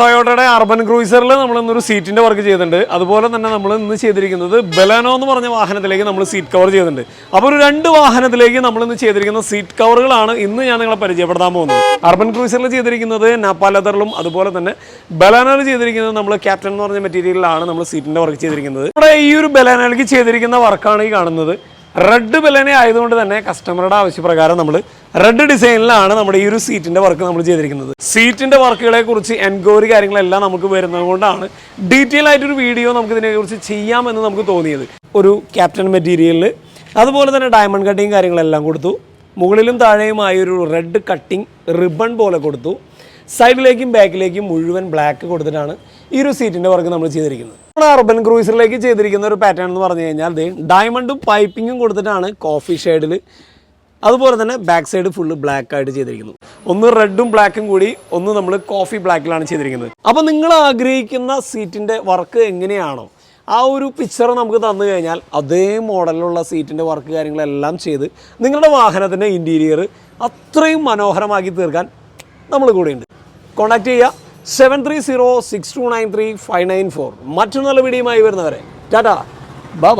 ടൊയോട്ടയുടെ urban ക്രൂയിസറിൽ നമ്മൾ ഇന്നൊരു സീറ്റിന്റെ വർക്ക് ചെയ്തിട്ടുണ്ട്. അതുപോലെ തന്നെ നമ്മൾ ഇന്ന് ചെയ്തിരിക്കുന്നത് ബലാനോ എന്ന് പറഞ്ഞ വാഹനത്തിലേക്ക് നമ്മൾ സീറ്റ് കവർ ചെയ്തിട്ടുണ്ട്. അപ്പോൾ ഒരു രണ്ട് വാഹനത്തിലേക്ക് നമ്മൾ ഇന്ന് ചെയ്തിരിക്കുന്ന സീറ്റ് കവറുകളാണ് ഇന്ന് ഞാൻ നിങ്ങളെ പരിചയപ്പെടുത്താൻ പോകുന്നത്. അർബൻ ക്രൂയിസറിൽ ചെയ്തിരിക്കുന്നത് നപ്പാ ലെതറിലും അതുപോലെ തന്നെ ബലാനോയിൽ ചെയ്തിരിക്കുന്നത് നമ്മൾ ക്യാപ്റ്റൻ എന്ന് പറഞ്ഞ മെറ്റീരിയലിലാണ് നമ്മൾ സീറ്റിന്റെ വർക്ക് ചെയ്തിരിക്കുന്നത്. നമ്മുടെ ഈ ഒരു ബലാനോയിലേക്ക് ചെയ്തിരിക്കുന്ന വർക്കാണ് ഈ കാണുന്നത്. റെഡ് ബലനെ ആയതുകൊണ്ട് തന്നെ കസ്റ്റമറുടെ ആവശ്യപ്രകാരം നമ്മൾ റെഡ് ഡിസൈനിലാണ് നമ്മുടെ ഈ ഒരു സീറ്റിന്റെ വർക്ക് നമ്മൾ ചെയ്തിരിക്കുന്നത്. സീറ്റിന്റെ വർക്കുകളെ കുറിച്ച് എൻക്വയറി കാര്യങ്ങളെല്ലാം നമുക്ക് വരുന്നത് കൊണ്ടാണ് ഡീറ്റെയിൽ ആയിട്ടൊരു വീഡിയോ നമുക്ക് ഇതിനെക്കുറിച്ച് ചെയ്യാമെന്ന് നമുക്ക് തോന്നിയത്. ഒരു ക്യാപ്റ്റൻ മെറ്റീരിയലിൽ അതുപോലെ തന്നെ ഡയമണ്ട് കട്ടിങ് കാര്യങ്ങളെല്ലാം കൊടുത്തു. മുകളിലും താഴെയുമായി ഒരു റെഡ് കട്ടിങ് റിബൺ പോലെ കൊടുത്തു. സൈഡിലേക്കും ബാക്കിലേക്കും മുഴുവൻ ബ്ലാക്ക് കൊടുത്തിട്ടാണ് ഈ ഒരു സീറ്റിന്റെ വർക്ക് നമ്മൾ ചെയ്തിരിക്കുന്നത്. നമ്മൾ അർബൻ ക്രൂസറിലേക്ക് ചെയ്തിരിക്കുന്ന ഒരു പാറ്റേൺ എന്ന് പറഞ്ഞു കഴിഞ്ഞാൽ ദേ ഡയമണ്ടും പൈപ്പിങ്ങും കൊടുത്തിട്ടാണ് കോഫി ഷെയ്ഡിൽ അതുപോലെ തന്നെ ബാക്ക് സൈഡ് ഫുള്ള് ബ്ലാക്ക് ആയിട്ട് ചെയ്തിരിക്കുന്നു ഒന്ന് റെഡും ബ്ലാക്കും കൂടി ഒന്ന് നമ്മൾ കോഫി ബ്ലാക്കിലാണ് ചെയ്തിരിക്കുന്നത്. അപ്പോൾ നിങ്ങൾ ആഗ്രഹിക്കുന്ന സീറ്റിന്റെ വർക്ക് എങ്ങനെയാണോ ആ ഒരു പിക്ചർ നമുക്ക് തന്നു കഴിഞ്ഞാൽ അതേ മോഡലിലുള്ള സീറ്റിന്റെ വർക്ക് കാര്യങ്ങളെല്ലാം ചെയ്ത് നിങ്ങളുടെ വാഹനത്തിന്റെ ഇന്റീരിയർ അത്രയും മനോഹരമാക്കി തീർക്കാൻ നമ്മൾ കൂടെയുണ്ട്. കോൺടാക്റ്റ് ചെയ്യുക. Seven three zero six two nine three five nine four മറ്റൊരു നല്ല വീഡിയോയുമായി വരുന്നവരെ. ടാറ്റാ. ബൈ